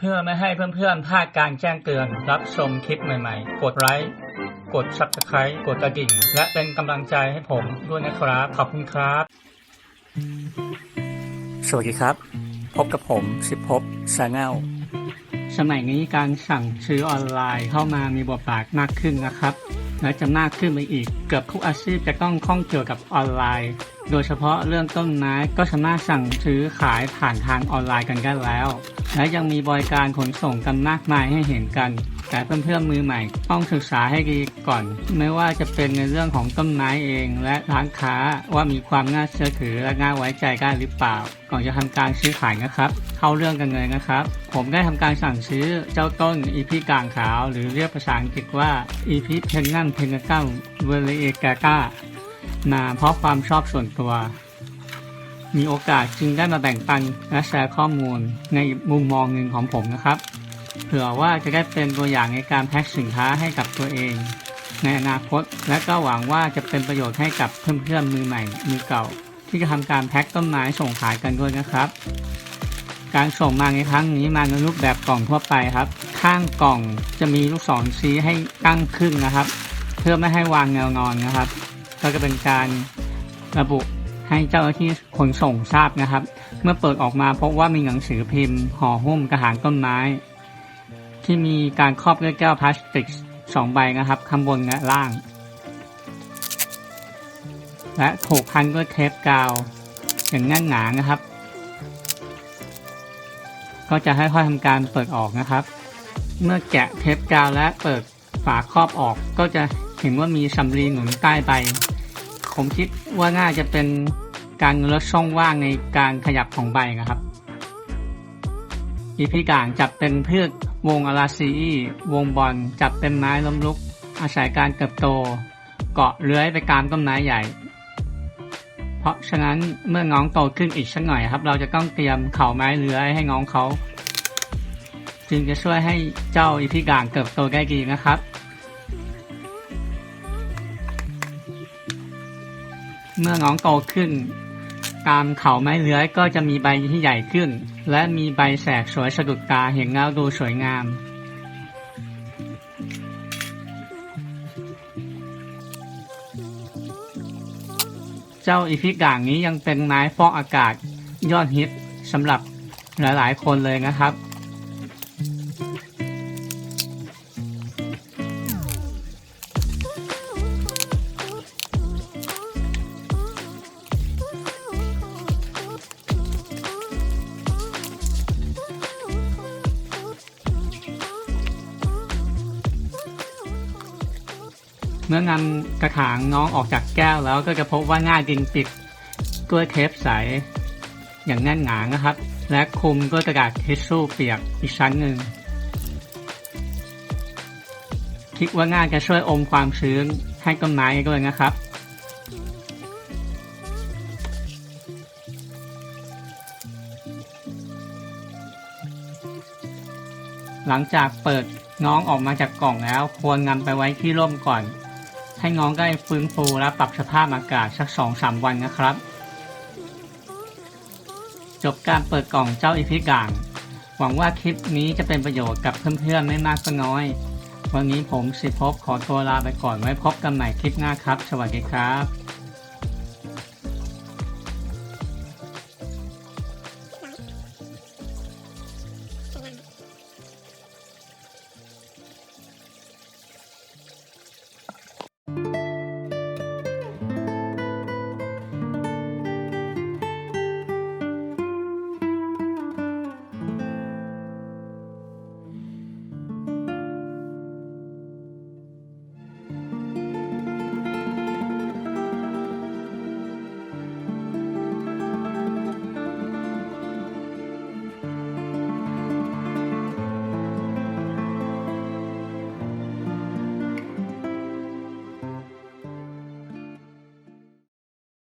เพื่อไม่ให้เพื่อนๆพลาดการแจ้งเตือน รับชมคลิปใหม่ๆ กดไลค์กด subscribe กดกระดิ่ง และเป็นกำลังใจให้ผมด้วยนะครับ ขอบคุณครับ สวัสดีครับ พบกับผมสิบพบชาแนล สมัยนี้การสั่งซื้อออนไลน์เข้ามามีบทบาทมากขึ้นนะครับ และจะมากขึ้นไปอีก เกือบทุกอาชีพจะต้องข้องเกี่ยวกับออนไลน์ โดยเฉพาะเรื่องต้นไม้ก็สามารถสั่งซื้อขายผ่านทางออนไลน์กันได้แล้ว และยังมีบริการขนส่งกันมากมายให้เห็นกัน แต่เพื่อนๆมือใหม่ ต้องศึกษาให้ดีก่อน ไม่ว่าจะเป็นในเรื่องของต้นไม้เอง และร้านค้าว่ามีความน่าเชื่อถือและน่าไว้ใจได้หรือเปล่า ก่อนจะทำการซื้อขายนะครับ เข้าเรื่องกันเลยนะครับ ผมได้ทำการสั่งซื้อเจ้าต้นอีพีกลางขาว หรือเรียกภาษาอังกฤษว่าอีพีเพนนันเพนกัมเวเลเอกากามาเพราะความชอบส่วนตัว มีโอกาสจึงได้มาแบ่งปันและแชร์ข้อมูลในมุมมองหนึ่งของผมนะครับ เผื่อว่าจะได้เป็นตัวอย่างในการแพ็คสินค้าให้กับตัวเอง ในอนาคต และก็หวังว่าจะเป็นประโยชน์ให้กับเพื่อนๆมือใหม่ มือเก่า ที่จะทำการแพ็คต้นไม้ส่งขายกันด้วยนะครับ การส่งมาในครั้งนี้มาในรูปแบบกล่องทั่วไปครับ ข้างกล่องจะมีลูกศรชี้ให้ตั้งขึ้นนะครับ เพื่อไม่ให้วางแนวนอนนะครับ ก็จะเป็นการระบุให้เจ้าหน้าที่ขนส่งทราบนะครับ เมื่อเปิดออกมาพบว่ามีหนังสือพิมพ์ห่อหุ้มกระถางต้นไม้ ที่มีการครอบด้วยแก้วพลาสติกสองใบนะครับข้างบนและล่าง และถูกพันด้วยเทปกาวอย่างแน่นหนานะครับ ก็จะให้ค่อยๆทำการเปิดออกนะครับ เมื่อแกะเทปกาวและเปิดฝาครอบออก ก็จะเห็นว่ามีสำลีหนุนใต้ใบ ผมคิดว่าน่าจะเป็นการลดช่องว่างในการขยับของใบนะครับอีพีกลางจับเป็นพืช วงอาราซีวงบอลจับเป็นไม้ล้มลุก อาศัยการเติบโต เกาะเลื้อยไปตามต้นไม้ใหญ่ เพราะฉะนั้นเมื่อน้องโตขึ้นอีกสักหน่อยครับ เราจะต้องเตรียมเข่าไม้เลื้อยให้น้องเขา จึงจะช่วยให้เจ้าอีพีกางเติบโตได้ดีนะครับ เมื่อน้องโตขึ้น ตามเขาไม้เลื้อยก็จะมีใบที่ใหญ่ขึ้น และมีใบแสกสวยสะดุดตาเห็นแล้วดูสวยงาม เจ้าอีพิก่างนี้ยังเป็นไม้ฟอกอากาศยอดฮิตสำหรับหลายๆ คนเลยนะครับ เมื่อนำกระถางน้องออกจากแก้วแล้วก็จะพบว่าหน้าดินปิดด้วยเทปใส อย่างแน่นหนานะครับ และคลุมด้วยกระดาษทิชชู่เปียกอีกชั้นหนึ่งคิดว่าน่าจะช่วยอมความชื้นให้ต้นไม้ด้วยนะครับหลังจากเปิดน้องออกมาจากกล่องแล้ว ควรนำไปไว้ที่ร่มก่อน ให้น้องได้ฟื้นฟูและปรับสภาพอากาศสักสองสามวันนะครับ จบการเปิดกล่องเจ้าอิพิก่าง หวังว่าคลิปนี้จะเป็นประโยชน์กับเพื่อนๆไม่มากก็น้อย วันนี้ผมสิภพขอตัวลาไปก่อนไว้พบกันใหม่คลิปหน้าครับ สวัสดีครับ